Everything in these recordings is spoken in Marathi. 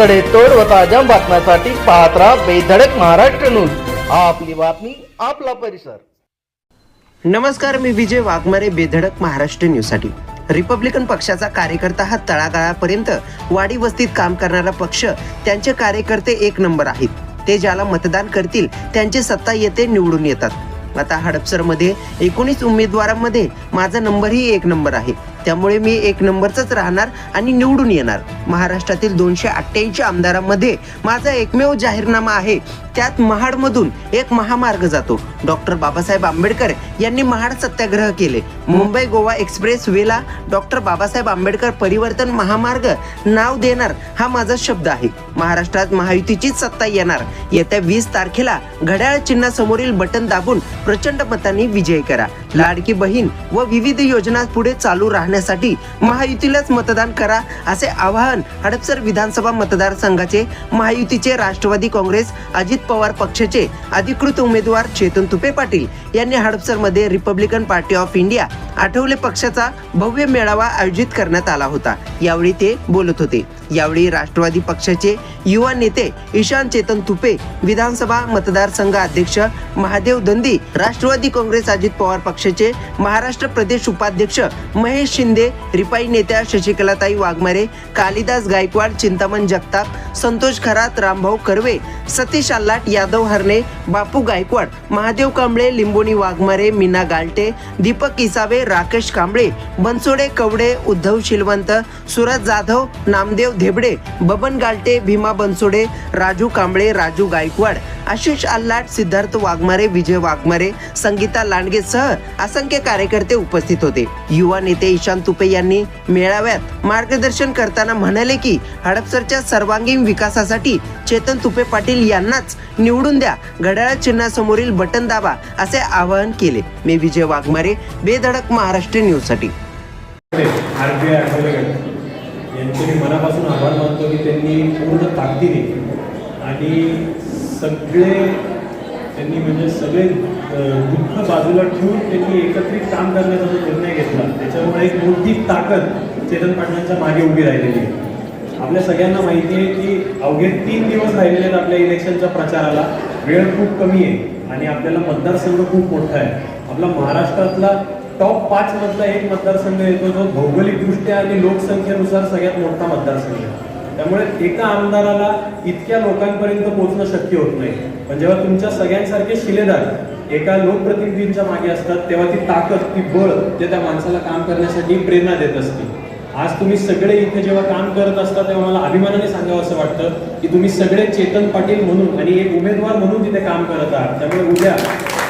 सडेतोड व ताज्या बातम्यांसाठी पाहत राहा बेधडक महाराष्ट्र न्यूज. आपली बातमी आपला परिसर. नमस्कार मी विजय वाघमारे बेधडक महाराष्ट्र न्यूजसाठी. रिपब्लिकन पक्षाचा कार्यकर्ता हा तळागाळापर्यंत वाडी वस्तीत काम करणारा पक्ष त्यांचे कार्यकर्ते एक नंबर आहेत. ते ज्याला मतदान करतील त्यांची सत्ता येते निवडून येतात. आता हडपसरमध्ये एकोणीस उमेदवारांमध्ये माझा नंबरही एक नंबर आहे. त्यामुळे मी एक नंबरचाच राहणार आणि निवडून येणार. महाराष्ट्रातील दोनशे अठ्ठ्याऐंशी आमदारांमध्ये माझा एकमेव जाहीरनामा आहे. त्यात महाडमधून एक महामार्ग जातो. डॉक्टर बाबासाहेब आंबेडकर यांनी महाड सत्याग्रह केले. मुंबई गोवा एक्सप्रेस वेला डॉक्टर बाबासाहेब आंबेडकर परिवर्तन महामार्ग नाव देणार हा माझा शब्द आहे. महाराष्ट्रात महायुतीचीच सत्ता येणार. येत्या वीस तारखेला घड्याळ चिन्हासमोरील बटन दाबून प्रचंड मतांनी विजय करा. लाडकी बहीण व विविध योजना पुढे चालू राहण्यासाठी महायुतीलाच मतदान करा असे आवाहन हडपसर विधानसभा मतदारसंघाचे महायुतीचे राष्ट्रवादी काँग्रेस अजित पवार पक्षाचे अधिकृत उमेदवार चेतन तुपे पाटील यांनी हडपसरमध्ये Republican party of India Athawale पक्षाचा भव्य मेळावा आयोजित करण्यात आला होता. यावेळी ते बोलत होते. यावेळी राष्ट्रवादी पक्षाचे युवा नेते ईशान चेतन तुपे विधानसभा मतदारसंघ अध्यक्ष महादेव दंदी राष्ट्रवादी काँग्रेस अजित पवार पक्षाचे महाराष्ट्र प्रदेश उपाध्यक्ष महेश शिंदे रिपाई नेत्या शशिकलाताई वाघमारे कालिदास गायकवाड चिंतामण जगताप संतोष खरात रामभाऊ कर्वे सतीश आल्लाट यादव हरणे बापू गायकवाड महादेव कांबळे लिंबोणी वाघमारे मीना गालटे दीपक इसावे राकेश कांबळे बनसोडे कवडे उद्धव शिलवंत सुरज जाधव नामदेव धेबडे बबन गालटे भीमा बनसोडे राजू कांबळे राजू गायकवाड आशिष आल्लाट सिद्धार्थ वाघमारे विजय वाघमारे संगीता लांडगे सह असंख्य कार्यकर्ते उपस्थित होते. युवा नेते ईशान तुपे यांनी मेळाव्यात मार्गदर्शन करताना म्हणाले की हडपसरच्या सर्वांगीण विकासासाठी चेतन तुपे पाटील यांनाच निवडून द्या. घड्याळ चिन्हासमोरील बटन दाबा असे आवाहन केले. मी विजय वाघमारे बेधडक महाराष्ट्र न्यूजसाठी आर बी आय यांचे मी मनापासून आभार मानतो की त्यांनी पूर्ण ताकदीने आणि सगळे त्यांनी म्हणजे सगळे दुःख बाजूला ठेवून त्यांनी एकत्रित काम करण्याचा जो निर्णय घेतला त्याच्यामुळे एक मोठी ताकद चेतन पाटलांच्या मागे उभी राहिलेली आहे. आपल्या सगळ्यांना माहिती आहे की अवघे तीन दिवस राहिलेले आहेत आपल्या इलेक्शनच्या प्रचाराला. वेळ खूप कमी आहे आणि आपल्याला मतदारसंघ खूप मोठा आहे. आपला महाराष्ट्रातला टॉप पाच मधला एक मतदारसंघ येतो जो भौगोलिकदृष्ट्या आणि लोकसंख्येनुसार सगळ्यात मोठा मतदारसंघ आहे. त्यामुळे एका आमदाराला इतक्या लोकांपर्यंत पोहोचणं शक्य होत नाही. पण जेव्हा तुमच्या सगळ्यांसारखे शिलेदार एका लोकप्रतिनिधींच्या मागे असतात तेव्हा ती ताकद ती बळ ते त्या माणसाला काम करण्यासाठी प्रेरणा देत असते आज तुम्ही सगळे इथे जेव्हा काम करत असता तेव्हा मला अभिमानाने सांगावं असं वाटतं की तुम्ही सगळे चेतन पाटील म्हणून आणि एक उमेदवार म्हणून तिथे काम करत आहात. त्यामुळे उद्या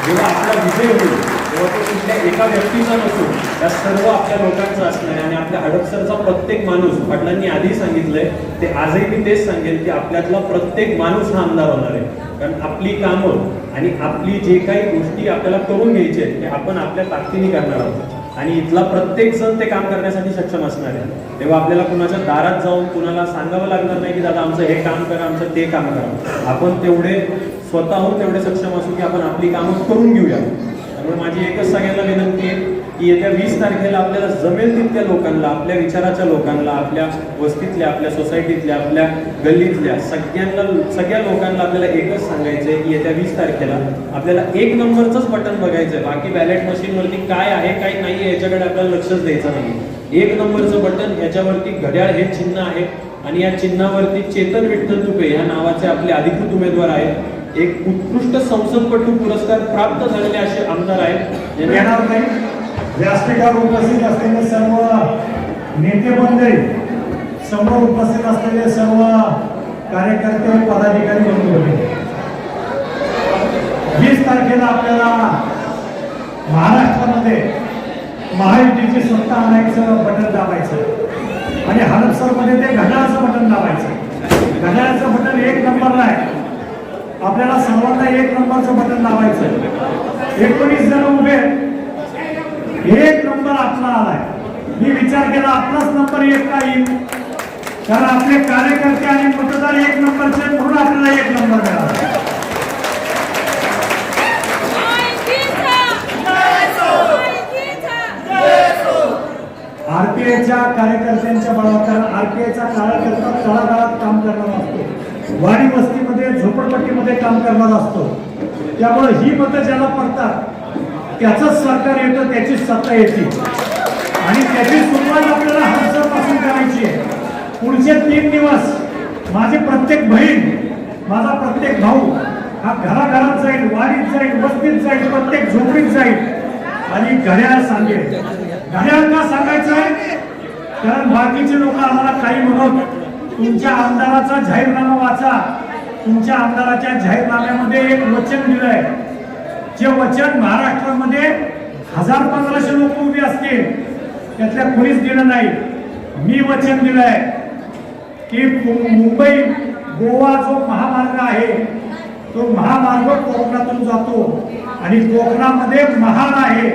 जेव्हा आपला विजय होईल तो कुठल्या एका व्यक्तीचा नसून त्या सर्व आपल्या लोकांचा असणार आहे. आणि आपल्या हडपसरचा प्रत्येक माणूस पाटलांनी आधी सांगितलंय ते आजही मी तेच सांगेन की आपल्यातला प्रत्येक माणूस हा आमदार होणार आहे. कारण आपली कामं आणि आपली जे काही गोष्टी आपल्याला करून घ्यायचे आहेत ते आपण आपल्या ताकदीने करणार आहोत. आणि इथला प्रत्येक जण ते काम करण्यासाठी सक्षम असणार आहे. तेव्हा आपल्याला कुणाच्या दारात जाऊन कुणाला सांगावं लागणार नाही की दादा आमचं हे काम करा आमचं ते काम करा. आपण तेवढे स्वतःहून तेवढे सक्षम असू की आपण आपली कामं करून घेऊया. त्यामुळे माझी एकच सांगायला विनंती आहे की येत्या वीस तारखेला आपल्याला जमेल तितक्या लोकांना आपल्या विचाराच्या लोकांना आपल्या वस्तीतल्या आपल्या सोसायटीतल्या आपल्या गल्लीतल्या सगळ्यांना सगळ्या लोकांना आपल्याला एकच सांगायचं आहे की येत्या वीस तारखेला आपल्याला एक नंबरचंच बटन बघायचं आहे बाकी बॅलेट मशीनवरती काय आहे काय नाही आहे याच्याकडे आपल्याला लक्षच द्यायचं नाही एक नंबरचं बटन याच्यावरती घड्याळ हे चिन्ह आहे. आणि या चिन्हावरती चेतन विठ्ठल तुपे या नावाचे आपले अधिकृत उमेदवार आहेत. एक उत्कृष्ट संसदपटू पुरस्कार प्राप्त झालेले असे आमदार आहेत. येणार नाही व्यासपीठावर उपस्थित असलेले सर्व नेते मंडळी समोर उपस्थित असलेले सर्व कार्यकर्ते व पदाधिकारी बंधू वीस तारखेला आपल्याला महाराष्ट्रामध्ये महायुतीची सत्ता आणायचं बटन दाबायचं. आणि हडपसरमध्ये ते घड्याळाचं बटन दाबायचं. घड्याळाचं बटन एक नंबरला आहे. आपल्याला सर्वांना एक नंबरचं बटन लावायचं एकोणीस जण उभे एक नंबर आपला आलाय. मी विचार केला आपलाच नंबर एक का येईल? कारण आपले कार्यकर्ते आणि मतदार एक नंबरचे म्हणून आपल्याला एक नंबर मिळाला. आरपीआयच्या कार्यकर्त्यांच्या बळावर कारण आरपीआयचा कार्यकर्ता तळागाळात काम करणार असतो. वाडी वस्ती झोपडपट्टीमध्ये काम करणार असतो. त्यामुळे ही मतं ज्याला पडतात त्याचंच सरकार येतं त्याचीच सत्ता येते. आणि त्याची सुरुवात आपल्याला हर्षपासून करायची आहे. पुढचे तीन दिवस माझे प्रत्येक बहीण माझा प्रत्येक भाऊ हा घराघरात जाईल वारीत जाईल वस्तीत जाईल प्रत्येक झोपडीत जाईल. आणि घड्याळ सांगेल. घड्याळ का सांगायचं आहे? कारण बाकीचे लोक आम्हाला काही म्हणत तुमच्या आमदाराचा जाहीरनामा वाचा. तुमच्या आमदाराच्या जाहीरनाम्यामध्ये एक वचन दिलंय जे वचन महाराष्ट्रामध्ये हजार पंधराशे लोक उभे असतील त्यातल्या कोणीच दिलं नाही. मी वचन दिलंय की मुंबई गोवा जो महामार्ग आहे तो महामार्ग कोकणातून जातो. आणि कोकणामध्ये महाड आहे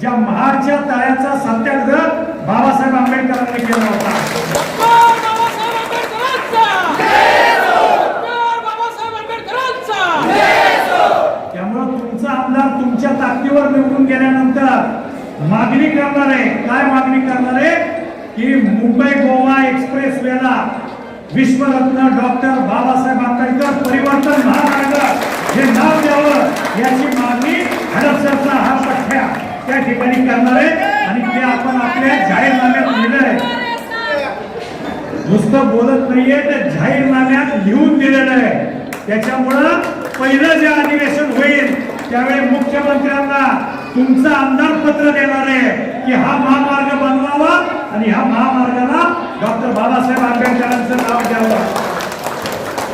ज्या महाडच्या तळ्याचा सत्याग्रह बाबासाहेब आंबेडकरांनी केला होता डॉक्टर बाबासाहेब आंबेडकरांचा डॉक्टर बाबासाहेब आंबेडकरांचा त्यामुळं तुमचा आमदार तुमच्या ताकदीवर निवडून गेल्यानंतर मागणी करणार आहे काय मागणी करणार आहे? की मुंबई गोवा एक्सप्रेस वेला विश्वरत्न डॉक्टर बाबासाहेब आंबेडकर परिवर्तन महामार्ग हे नाव द्यावं याची मागणी हडपसरचा हा पठ्या त्या ठिकाणी करणार आहे. आणि ते आपण आपल्या जाहीरनाम्यात लिहिलं आहे नुसतं बोलत नाहीये तर जाहीरनाम्यात लिहून दिलेलं आहे. त्याच्यामुळं पहिलं जे अधिवेशन होईल त्यावेळी मुख्यमंत्र्यांना तुमचं आमदार पत्र देणार आहे की हा महामार्ग बनवावा आणि ह्या महामार्गाला डॉक्टर बाबासाहेब आंबेडकरांचं नाव द्यावं.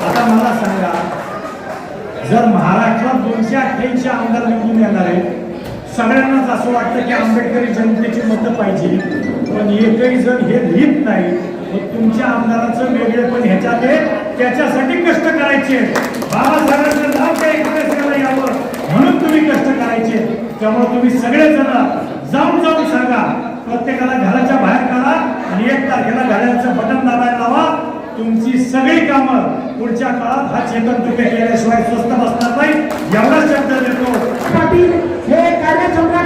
आता मला सांगा जर महाराष्ट्रात दोनशे अठ्ठ्याऐंशी आमदार निवडून येणार आहे सगळ्यांनाच असं वाटतं की आंबेडकरी जनतेची मतं पाहिजे. पण एकही जण हे लिहित नाही मग तुमच्या आमदाराचं वेगळेपण ह्याच्यात त्याच्यासाठी कष्ट करायचे बाबासाहेबांचं नाव काय एक्सप्रेसला यावं म्हणून तुम्ही कष्ट करायचे त्यामुळे तुम्ही सगळेजण जाऊन जाऊन सांगा. प्रत्येकाला घराच्या बाहेर काढा आणि एक तारखेला घड्याळाचं बटन दाबायला लावा. तुमची सगळी कामं पुढच्या काळात हा चेतन तुकडे केल्याशिवाय स्वस्त बसणार नाही. एवढा शब्द देतो. पाटील हे कार्यसम्राट